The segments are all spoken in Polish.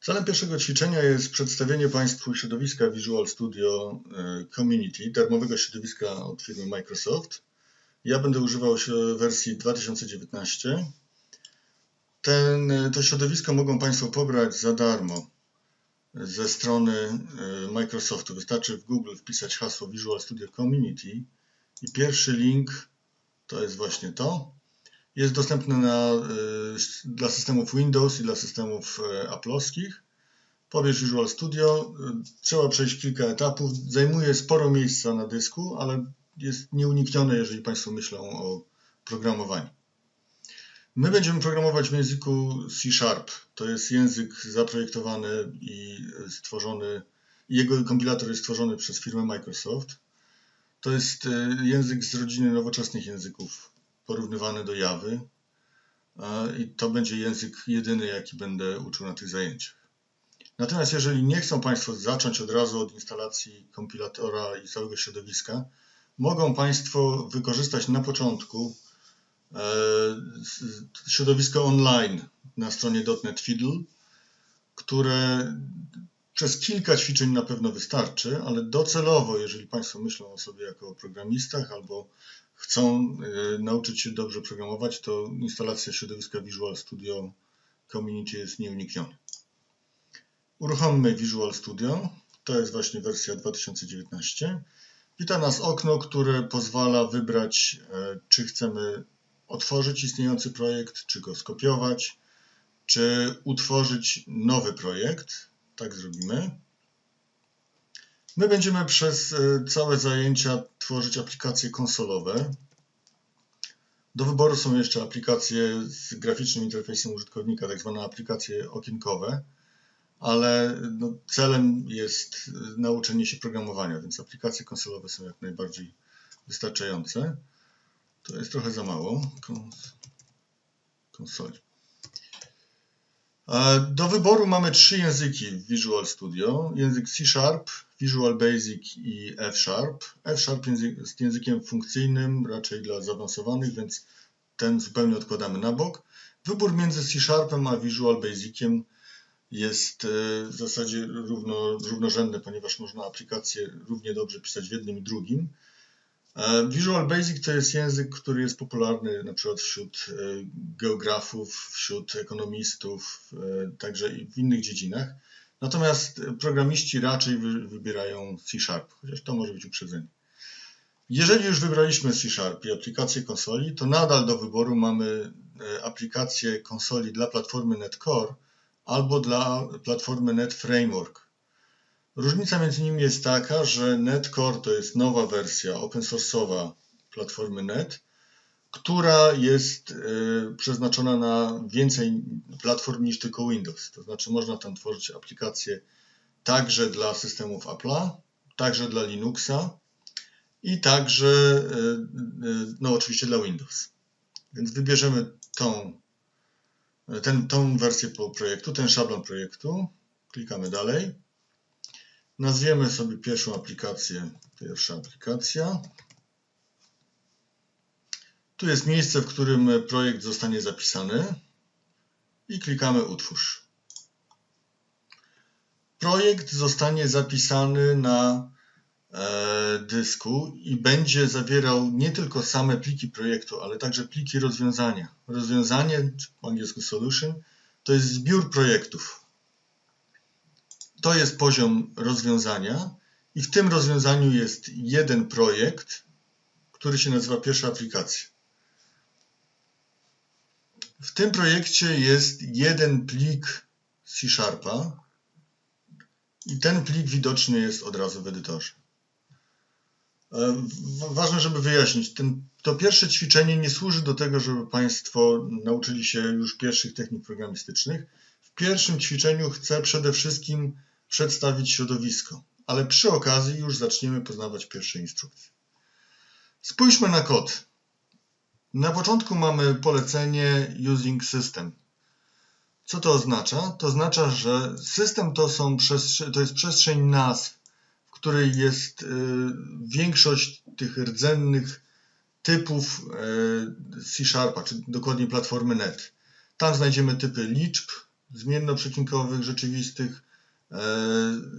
Celem pierwszego ćwiczenia jest przedstawienie Państwu środowiska Visual Studio e, Community, darmowego środowiska od firmy Microsoft. Ja będę używał wersji 2019. Ten, to środowisko mogą Państwo pobrać za darmo ze strony e, Microsoftu. Wystarczy w Google wpisać hasło Visual Studio Community i pierwszy link to jest właśnie to. Jest dostępny na, y, dla systemów Windows i dla systemów y, Apple'owskich. Pobierz Visual Studio. Y, trzeba przejść kilka etapów. Zajmuje sporo miejsca na dysku, ale jest nieuniknione, jeżeli Państwo myślą o programowaniu. My będziemy programować w języku C Sharp. To jest język zaprojektowany i stworzony, jego kompilator jest stworzony przez firmę Microsoft. To jest język z rodziny nowoczesnych języków porównywany do Jawy i to będzie język jedyny, jaki będę uczył na tych zajęciach. Natomiast jeżeli nie chcą Państwo zacząć od razu od instalacji kompilatora i całego środowiska, mogą Państwo wykorzystać na początku e, środowisko online na stronie .NET Fiddle, które przez kilka ćwiczeń na pewno wystarczy, ale docelowo, jeżeli Państwo myślą o sobie jako programistach albo chcą y, nauczyć się dobrze programować, to instalacja środowiska Visual Studio Community jest nieunikniona. Uruchommy Visual Studio. To jest właśnie wersja 2019. Wita nas okno, które pozwala wybrać, e, czy chcemy otworzyć istniejący projekt, czy go skopiować, czy utworzyć nowy projekt. Tak zrobimy. My będziemy przez e, całe zajęcia tworzyć aplikacje konsolowe. Do wyboru są jeszcze aplikacje z graficznym interfejsem użytkownika, tak zwane aplikacje okienkowe, ale no, celem jest e, nauczenie się programowania, więc aplikacje konsolowe są jak najbardziej wystarczające. To jest trochę za mało. konsoli. Do wyboru mamy trzy języki w Visual Studio. Język C Sharp, Visual Basic i F Sharp. F Sharp jest językiem funkcyjnym, raczej dla zaawansowanych, więc ten zupełnie odkładamy na bok. Wybór między C Sharpem a Visual Basiciem jest e, w zasadzie równo, równorzędny, ponieważ można aplikacje równie dobrze pisać w jednym i drugim. E, Visual Basic to jest język, który jest popularny na przykład wśród e, geografów, wśród ekonomistów, e, także i w innych dziedzinach. Natomiast programiści raczej wybierają C Sharp, chociaż to może być uprzedzenie. Jeżeli już wybraliśmy C Sharp i aplikację konsoli, to nadal do wyboru mamy aplikację konsoli dla platformy NetCore albo dla platformy NetFramework. Różnica między nimi jest taka, że NetCore to jest nowa wersja open source'owa platformy Net, która jest y, przeznaczona na więcej platform niż tylko Windows. To znaczy można tam tworzyć aplikacje także dla systemów Apple'a, także dla Linuxa i także, y, y, no oczywiście dla Windows. Więc wybierzemy tą, ten, tą wersję projektu, ten szablon projektu, klikamy dalej. Nazwiemy sobie pierwszą aplikację, pierwsza aplikacja. Tu jest miejsce, w którym projekt zostanie zapisany i klikamy Utwórz. Projekt zostanie zapisany na e, dysku i będzie zawierał nie tylko same pliki projektu, ale także pliki rozwiązania. Rozwiązanie, po angielsku solution, to jest zbiór projektów to jest poziom rozwiązania i w tym rozwiązaniu jest jeden projekt, który się nazywa pierwsza aplikacja. W tym projekcie jest jeden plik C Sharpa i ten plik widoczny jest od razu w edytorze. E, ważne, żeby wyjaśnić, ten, to pierwsze ćwiczenie nie służy do tego, żeby Państwo nauczyli się już pierwszych technik programistycznych. W pierwszym ćwiczeniu chcę przede wszystkim przedstawić środowisko, ale przy okazji już zaczniemy poznawać pierwsze instrukcje. Spójrzmy na kod. Na początku mamy polecenie using system. Co to oznacza? To oznacza, że system to, są to jest przestrzeń nazw, w której jest y, większość tych rdzennych typów y, C Sharpa, czy dokładnie platformy NET. Tam znajdziemy typy liczb, zmiennoprzecinkowych, rzeczywistych,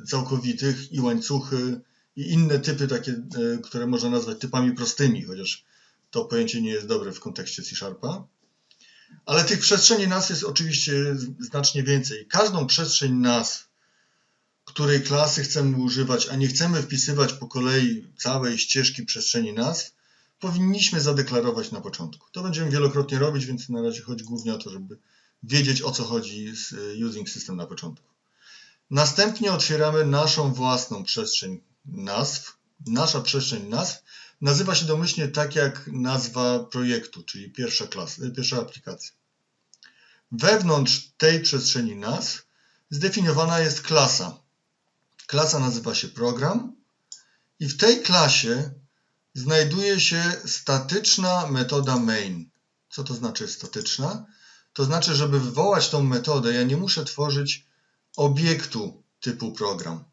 całkowitych i łańcuchy i inne typy takie, e, które można nazwać typami prostymi, chociaż to pojęcie nie jest dobre w kontekście C-Sharpa. Ale tych przestrzeni nazw jest oczywiście znacznie więcej. Każdą przestrzeń nazw, której klasy chcemy używać, a nie chcemy wpisywać po kolei całej ścieżki przestrzeni nazw, powinniśmy zadeklarować na początku. To będziemy wielokrotnie robić, więc na razie chodzi głównie o to, żeby wiedzieć o co chodzi z e, using system na początku. Następnie otwieramy naszą własną przestrzeń nazw. Nasza przestrzeń nazw nazywa się domyślnie tak jak nazwa projektu, czyli pierwsza klasa, e, pierwsza aplikacja. Wewnątrz tej przestrzeni nazw zdefiniowana jest klasa. Klasa nazywa się program i w tej klasie znajduje się statyczna metoda main. Co to znaczy statyczna? To znaczy, żeby wywołać tą metodę, ja nie muszę tworzyć obiektu typu program.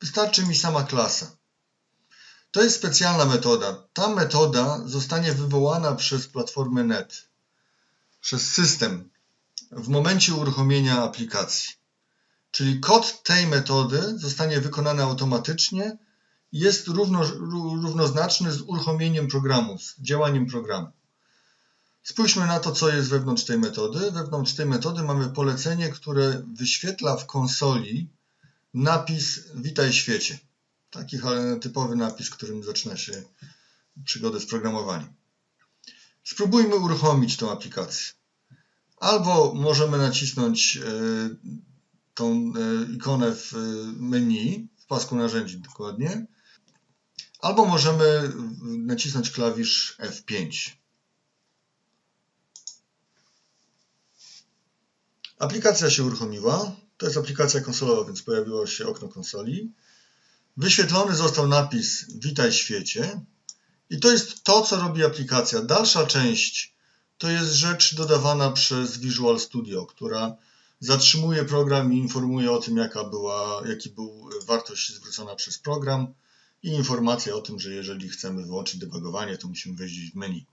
Wystarczy mi sama klasa. To jest specjalna metoda. Ta metoda zostanie wywołana przez platformę NET, przez system w momencie uruchomienia aplikacji. Czyli kod tej metody zostanie wykonany automatycznie jest równo, równoznaczny z uruchomieniem programu, z działaniem programu. Spójrzmy na to, co jest wewnątrz tej metody. Wewnątrz tej metody mamy polecenie, które wyświetla w konsoli napis Witaj świecie. Taki typowy napis, którym zaczyna się przygodę z programowaniem. Spróbujmy uruchomić tą aplikację. Albo możemy nacisnąć e, tą e, ikonę w menu, w pasku narzędzi dokładnie, albo możemy nacisnąć klawisz F5. Aplikacja się uruchomiła. To jest aplikacja konsolowa, więc pojawiło się okno konsoli. Wyświetlony został napis Witaj świecie. I to jest to, co robi aplikacja. Dalsza część to jest rzecz dodawana przez Visual Studio, która zatrzymuje program i informuje o tym, jaka była, jaki był wartość zwrócona przez program i informacja o tym, że jeżeli chcemy wyłączyć debugowanie, to musimy wejść w menu.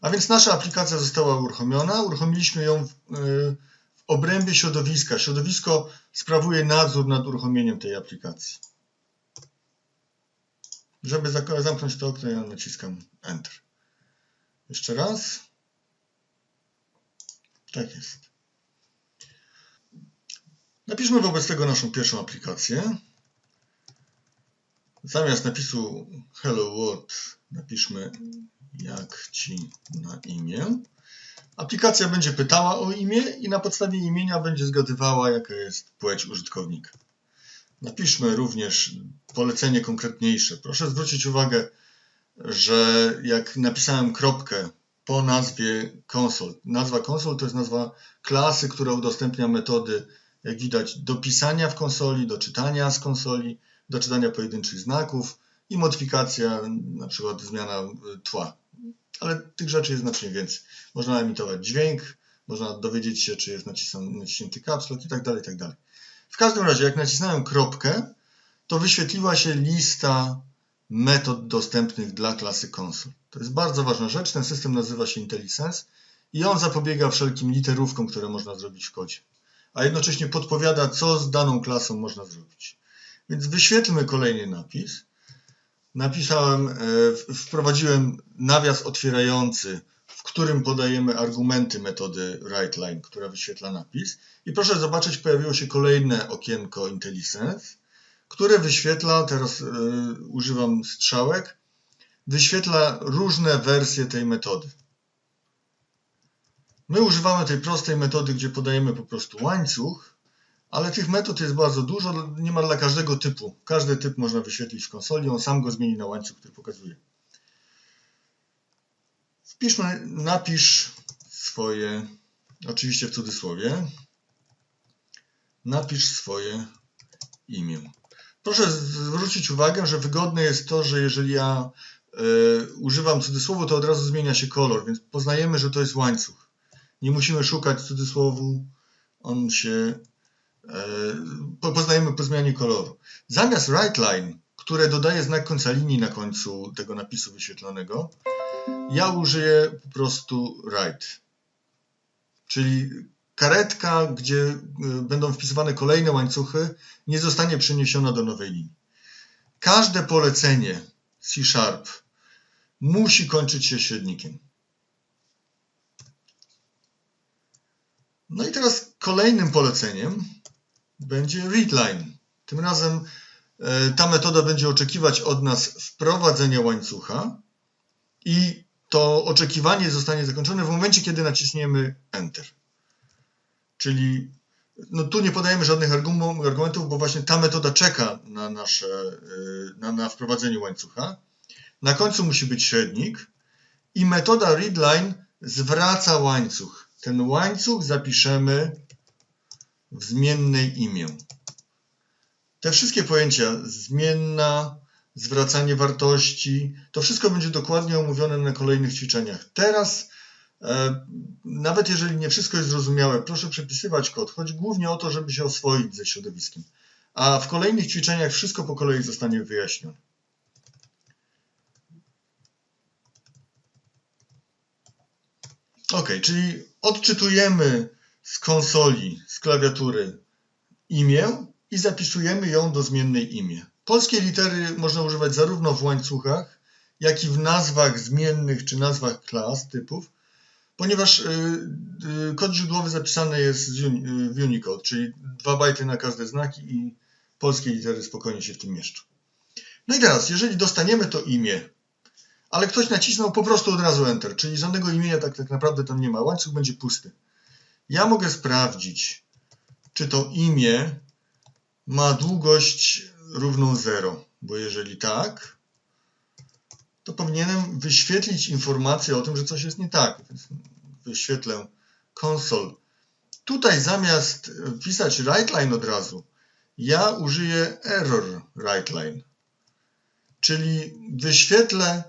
A więc nasza aplikacja została uruchomiona. Uruchomiliśmy ją w, y, w obrębie środowiska. Środowisko sprawuje nadzór nad uruchomieniem tej aplikacji. Żeby zamknąć to okno, ja naciskam Enter. Jeszcze raz. Tak jest. Napiszmy wobec tego naszą pierwszą aplikację. Zamiast napisu Hello World napiszmy jak Ci na imię. Aplikacja będzie pytała o imię i na podstawie imienia będzie zgadywała jaka jest płeć użytkownika. Napiszmy również polecenie konkretniejsze. Proszę zwrócić uwagę, że jak napisałem kropkę po nazwie konsol, nazwa konsol to jest nazwa klasy, która udostępnia metody, jak widać, do pisania w konsoli, do czytania z konsoli, do czytania pojedynczych znaków i modyfikacja, na przykład zmiana tła. Ale tych rzeczy jest znacznie więcej. Można emitować dźwięk, można dowiedzieć się, czy jest naciśnięty caps lock i tak dalej, i tak dalej. W każdym razie, jak nacisnąłem kropkę, to wyświetliła się lista metod dostępnych dla klasy konsol. To jest bardzo ważna rzecz. Ten system nazywa się IntelliSense i on zapobiega wszelkim literówkom, które można zrobić w kodzie, a jednocześnie podpowiada, co z daną klasą można zrobić. Więc wyświetlmy kolejny napis. Napisałem, e, wprowadziłem nawias otwierający, w którym podajemy argumenty metody WriteLine, która wyświetla napis. I proszę zobaczyć, pojawiło się kolejne okienko IntelliSense, które wyświetla, teraz y, używam strzałek, wyświetla różne wersje tej metody. My używamy tej prostej metody, gdzie podajemy po prostu łańcuch, ale tych metod jest bardzo dużo, niemal dla każdego typu. Każdy typ można wyświetlić w konsoli, on sam go zmieni na łańcuch, który pokazuje. Wpiszmy, napisz swoje, oczywiście w cudzysłowie, napisz swoje imię. Proszę zwrócić uwagę, że wygodne jest to, że jeżeli ja y, używam cudzysłowu, to od razu zmienia się kolor, więc poznajemy, że to jest łańcuch. Nie musimy szukać cudzysłowu, on się poznajemy po zmianie koloru. Zamiast WriteLine, które dodaje znak końca linii na końcu tego napisu wyświetlonego, ja użyję po prostu write. Czyli karetka, gdzie y, będą wpisywane kolejne łańcuchy, nie zostanie przeniesiona do nowej linii. Każde polecenie C Sharp musi kończyć się średnikiem. No i teraz kolejnym poleceniem będzie readline. Tym razem e, ta metoda będzie oczekiwać od nas wprowadzenia łańcucha i to oczekiwanie zostanie zakończone w momencie, kiedy naciśniemy Enter. Czyli no tu nie podajemy żadnych argumentów, bo właśnie ta metoda czeka na, nasze, y, na, na wprowadzenie łańcucha. Na końcu musi być średnik i metoda readline zwraca łańcuch. Ten łańcuch zapiszemy w zmiennej imię. Te wszystkie pojęcia, zmienna, zwracanie wartości, to wszystko będzie dokładnie omówione na kolejnych ćwiczeniach. Teraz E, nawet jeżeli nie wszystko jest zrozumiałe, proszę przepisywać kod. Chodzi głównie o to, żeby się oswoić ze środowiskiem. A w kolejnych ćwiczeniach wszystko po kolei zostanie wyjaśnione. Ok, czyli odczytujemy z konsoli, z klawiatury imię i zapisujemy ją do zmiennej imię. Polskie litery można używać zarówno w łańcuchach, jak i w nazwach zmiennych czy nazwach klas, typów, ponieważ y, y, kod źródłowy zapisany jest y, w Unicode, czyli 2 bajty na każde znaki i polskie litery spokojnie się w tym mieszczą. No i teraz, jeżeli dostaniemy to imię, ale ktoś nacisnął po prostu od razu Enter, czyli żadnego imienia tak, tak naprawdę tam nie ma, łańcuch będzie pusty. Ja mogę sprawdzić, czy to imię ma długość równą 0, bo jeżeli tak, to powinienem wyświetlić informację o tym, że coś jest nie tak. wyświetlę console. Tutaj zamiast pisać writeLine od razu, ja użyję error writeLine, czyli wyświetlę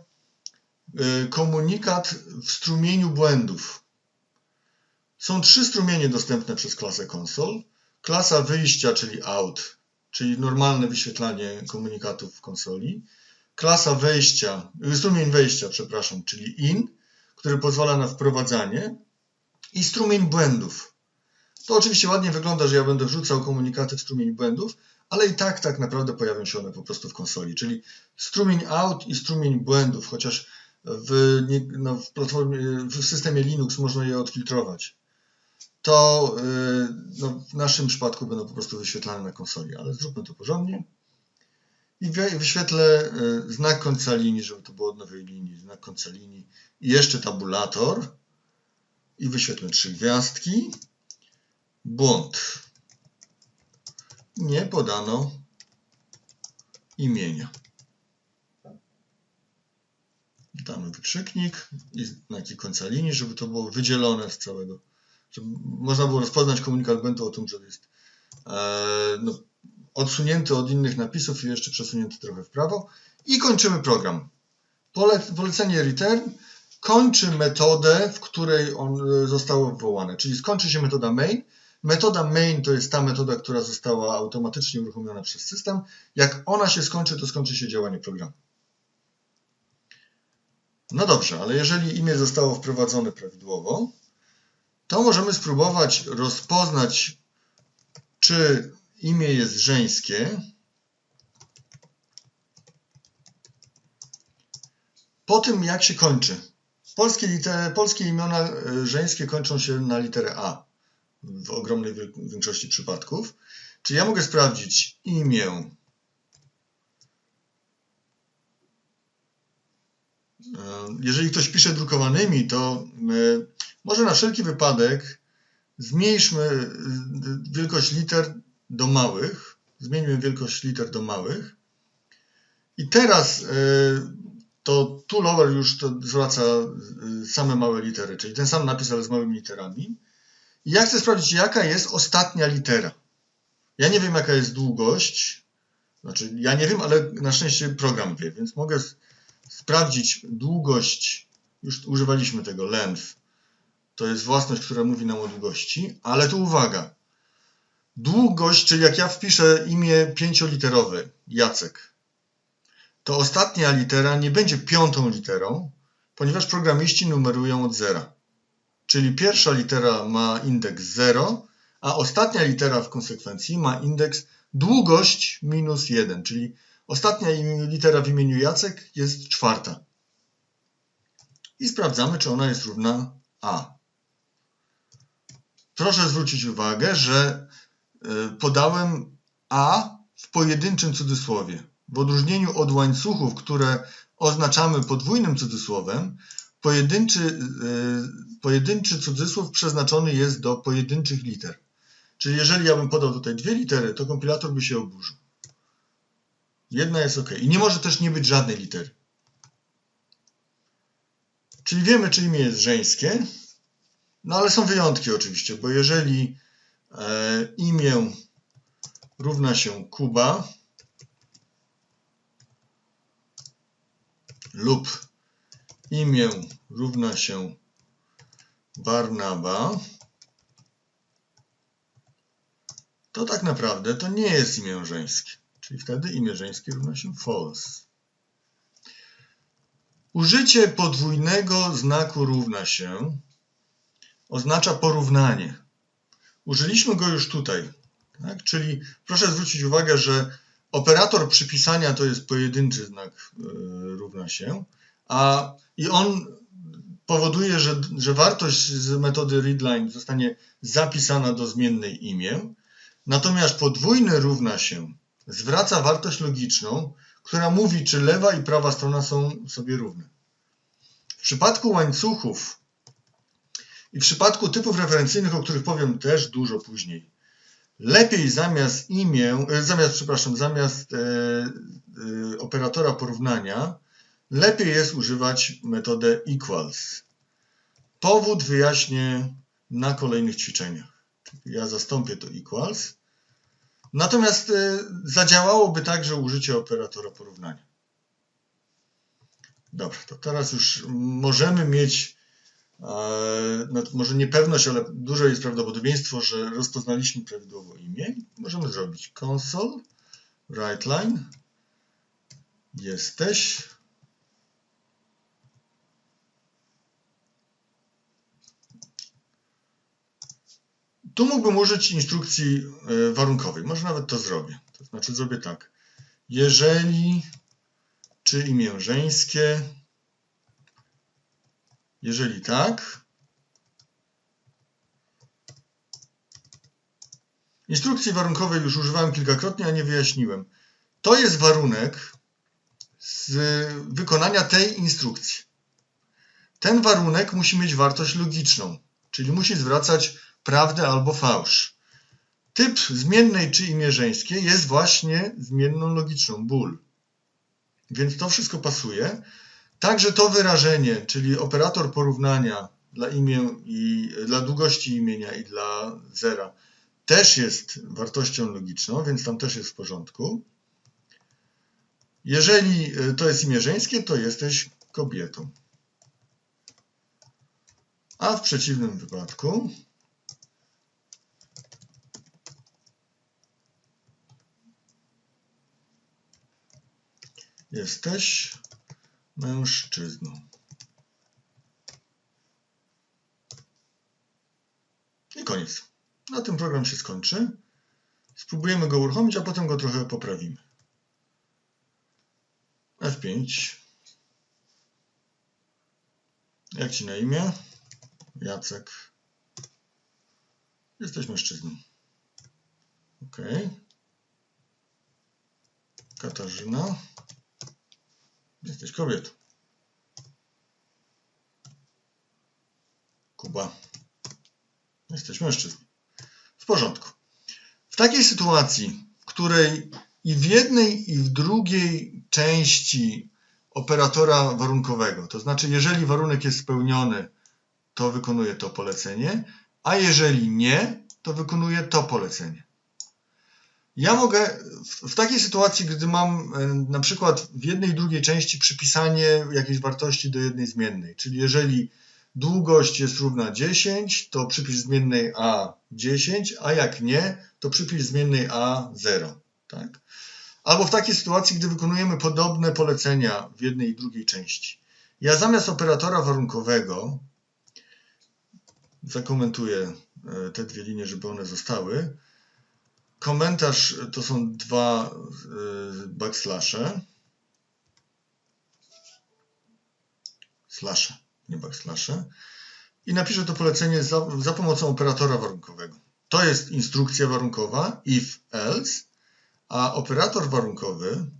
y, komunikat w strumieniu błędów. Są trzy strumienie dostępne przez klasę console. Klasa wyjścia, czyli out, czyli normalne wyświetlanie komunikatów w konsoli klasa wejścia, strumień wejścia, przepraszam, czyli in, który pozwala na wprowadzanie i strumień błędów. To oczywiście ładnie wygląda, że ja będę wrzucał komunikaty w strumień błędów, ale i tak tak naprawdę pojawią się one po prostu w konsoli, czyli strumień out i strumień błędów, chociaż w, no, w, w systemie Linux można je odfiltrować. To y, no, w naszym przypadku będą po prostu wyświetlane na konsoli, ale zróbmy to porządnie i wyświetlę e, znak końca linii, żeby to było od nowej linii, znak końca linii i jeszcze tabulator i wyświetlę trzy gwiazdki. Błąd. Nie podano imienia. Damy wykrzyknik i znaki końca linii, żeby to było wydzielone z całego, można było rozpoznać komunikat błędu o tym, że jest e, no, odsunięty od innych napisów i jeszcze przesunięty trochę w prawo i kończymy program. Pole, polecenie return kończy metodę, w której on e, zostało wywołane, czyli skończy się metoda main. Metoda main to jest ta metoda, która została automatycznie uruchomiona przez system. Jak ona się skończy, to skończy się działanie programu. No dobrze, ale jeżeli imię zostało wprowadzone prawidłowo, to możemy spróbować rozpoznać, czy imię jest żeńskie. Po tym, jak się kończy. Polskie, litery, polskie imiona e, żeńskie kończą się na literę A w ogromnej większości przypadków. Czyli ja mogę sprawdzić imię e, jeżeli ktoś pisze drukowanymi, to e, może na wszelki wypadek zmniejszmy wielkość liter do małych. Zmieńmy wielkość liter do małych. I teraz y, to to lower już to zwraca y, same małe litery, czyli ten sam napis, ale z małymi literami. I ja chcę sprawdzić, jaka jest ostatnia litera. Ja nie wiem, jaka jest długość. Znaczy, ja nie wiem, ale na szczęście program wie, więc mogę sprawdzić długość. Już używaliśmy tego length. To jest własność, która mówi nam o długości, ale tu uwaga. Długość, czyli jak ja wpiszę imię pięcioliterowe, Jacek, to ostatnia litera nie będzie piątą literą, ponieważ programiści numerują od zera. czyli pierwsza litera ma indeks 0, a ostatnia litera w konsekwencji ma indeks długość minus 1, czyli ostatnia litera w imieniu Jacek jest czwarta. I sprawdzamy, czy ona jest równa A. Proszę zwrócić uwagę, że e, podałem A w pojedynczym cudzysłowie. W odróżnieniu od łańcuchów, które oznaczamy podwójnym cudzysłowem, pojedynczy, e, pojedynczy cudzysłów przeznaczony jest do pojedynczych liter. Czyli jeżeli ja bym podał tutaj dwie litery, to kompilator by się oburzył. Jedna jest ok. I nie może też nie być żadnej litery. Czyli wiemy, czy imię jest żeńskie, no ale są wyjątki oczywiście, bo jeżeli e, imię równa się Kuba lub imię równa się Barnaba, to tak naprawdę to nie jest imię żeńskie. Czyli wtedy imię żeńskie równa się false. Użycie podwójnego znaku równa się oznacza porównanie. Użyliśmy go już tutaj. Tak? Czyli proszę zwrócić uwagę, że operator przypisania to jest pojedynczy znak yy, równa się, a i on powoduje, że, że wartość z metody readline zostanie zapisana do zmiennej imię, natomiast podwójny równa się zwraca wartość logiczną, która mówi, czy lewa i prawa strona są sobie równe. W przypadku łańcuchów i w przypadku typów referencyjnych, o których powiem też dużo później, lepiej zamiast imię, e, zamiast, przepraszam, zamiast e, e, operatora porównania, lepiej jest używać metodę equals. Powód wyjaśnię na kolejnych ćwiczeniach. Ja zastąpię to equals Natomiast y, zadziałałoby także użycie operatora porównania. Dobra, to teraz już możemy mieć, no, może niepewność, ale duże jest prawdopodobieństwo, że rozpoznaliśmy prawidłowo imię. Możemy zrobić console, writeline, jesteś, Tu mógłbym użyć instrukcji e, warunkowej. Może nawet to zrobię. To znaczy zrobię tak. Jeżeli czy imię żeńskie, jeżeli tak, Instrukcji warunkowej już używałem kilkakrotnie, a nie wyjaśniłem. To jest warunek z wykonania tej instrukcji. Ten warunek musi mieć wartość logiczną, czyli musi zwracać prawdę albo fałsz. Typ zmiennej czy imię żeńskie jest właśnie zmienną logiczną, ból. Więc to wszystko pasuje. Także to wyrażenie, czyli operator porównania dla imię i dla długości imienia i dla zera też jest wartością logiczną, więc tam też jest w porządku. Jeżeli e, to jest imię żeńskie, to jesteś kobietą. A w przeciwnym wypadku Jesteś mężczyzną. I koniec. Na tym program się skończy. Spróbujemy go uruchomić, a potem go trochę poprawimy. F5. Jak ci na imię? Jacek. Jesteś mężczyzną. OK. Katarzyna. Jesteś kobietą. Kuba. Jesteś mężczyzną. W porządku. W takiej sytuacji, w której i w jednej, i w drugiej części operatora warunkowego, to znaczy jeżeli warunek jest spełniony, to wykonuje to polecenie, a jeżeli nie, to wykonuje to polecenie. Ja mogę w, takiej sytuacji, gdy mam e, na przykład w jednej i drugiej części przypisanie jakiejś wartości do jednej zmiennej, czyli jeżeli długość jest równa 10, to przypisz zmiennej a 10, a jak nie, to przypisz zmiennej a 0. Tak? Albo w takiej sytuacji, gdy wykonujemy podobne polecenia w jednej i drugiej części. Ja zamiast operatora warunkowego zakomentuję e, te dwie linie, żeby one zostały. Komentarz to są dwa e, backslashe. Slasze, nie backslashe. I napiszę to polecenie za, za pomocą operatora warunkowego. To jest instrukcja warunkowa if else, a operator warunkowy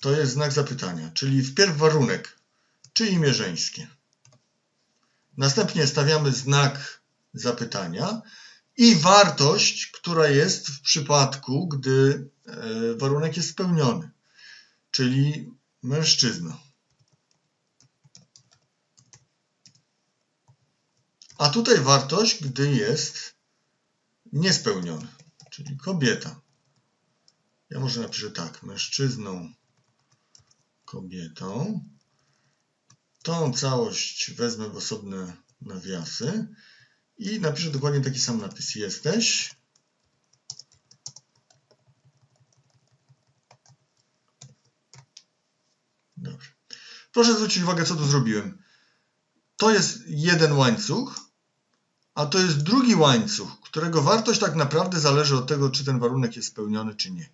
to jest znak zapytania, czyli wpierw warunek, czy imię żeńskie. Następnie stawiamy znak zapytania i wartość, która jest w przypadku, gdy e, warunek jest spełniony, czyli mężczyzna. A tutaj wartość, gdy jest niespełniony, czyli kobieta. Ja może napiszę tak, mężczyzną, kobietą. Tą całość wezmę w osobne nawiasy i napiszę dokładnie taki sam napis. Jesteś. Dobrze. Proszę zwrócić uwagę, co tu zrobiłem. To jest jeden łańcuch, a to jest drugi łańcuch, którego wartość tak naprawdę zależy od tego, czy ten warunek jest spełniony, czy nie.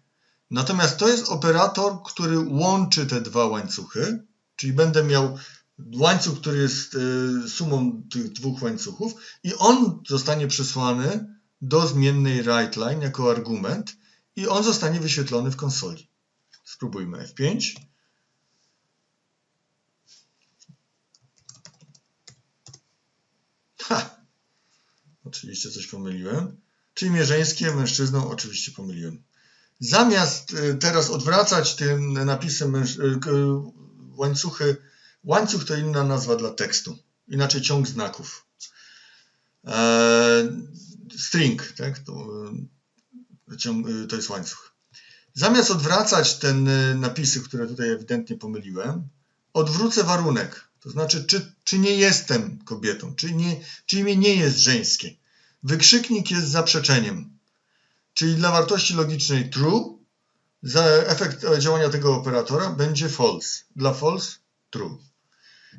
Natomiast to jest operator, który łączy te dwa łańcuchy, czyli będę miał łańcuch, który jest e, sumą tych dwóch łańcuchów i on zostanie przesłany do zmiennej WriteLine jako argument i on zostanie wyświetlony w konsoli. Spróbujmy F5. Ha! Oczywiście coś pomyliłem. Czyli mierzeńskie mężczyzną oczywiście pomyliłem. Zamiast y, teraz odwracać tym napisem y, łańcuchy, łańcuch to inna nazwa dla tekstu, inaczej ciąg znaków. E, string, tak? To, y, to jest łańcuch. Zamiast odwracać te napisy, które tutaj ewidentnie pomyliłem, odwrócę warunek. To znaczy, czy, czy nie jestem kobietą, czy, nie, czy imię nie jest żeńskie. Wykrzyknik jest zaprzeczeniem. Czyli dla wartości logicznej true za efekt działania tego operatora będzie false. Dla false true.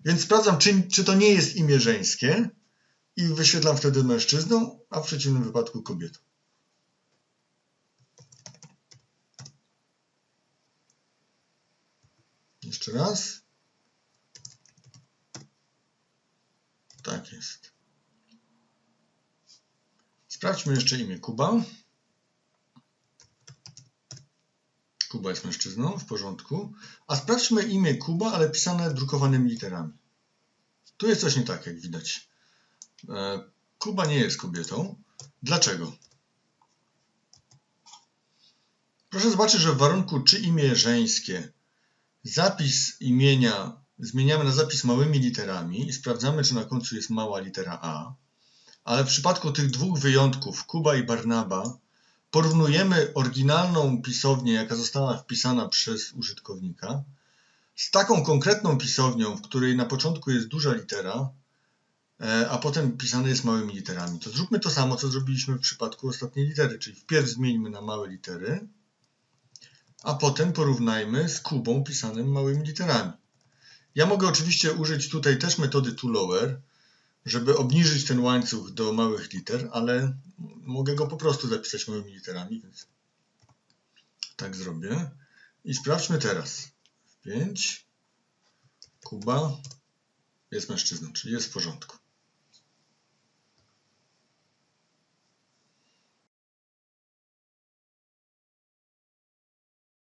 Więc sprawdzam, czy, czy to nie jest imię żeńskie i wyświetlam wtedy mężczyzną, a w przeciwnym wypadku kobietą. Jeszcze raz. Tak jest. Sprawdźmy jeszcze imię Kuba. Kuba jest mężczyzną, w porządku. A sprawdźmy imię Kuba, ale pisane drukowanymi literami. Tu jest coś nie tak, jak widać. E, Kuba nie jest kobietą. Dlaczego? Proszę zobaczyć, że w warunku czy imię żeńskie zapis imienia zmieniamy na zapis małymi literami i sprawdzamy, czy na końcu jest mała litera A. Ale w przypadku tych dwóch wyjątków, Kuba i Barnaba, porównujemy oryginalną pisownię, jaka została wpisana przez użytkownika, z taką konkretną pisownią, w której na początku jest duża litera, e, a potem pisane jest małymi literami. To zróbmy to samo, co zrobiliśmy w przypadku ostatniej litery, czyli wpierw zmieńmy na małe litery, a potem porównajmy z Kubą pisanym małymi literami. Ja mogę oczywiście użyć tutaj też metody toLower, żeby obniżyć ten łańcuch do małych liter, ale mogę go po prostu zapisać małymi literami, więc tak zrobię. I sprawdźmy teraz. 5. Kuba jest mężczyzną, czyli jest w porządku.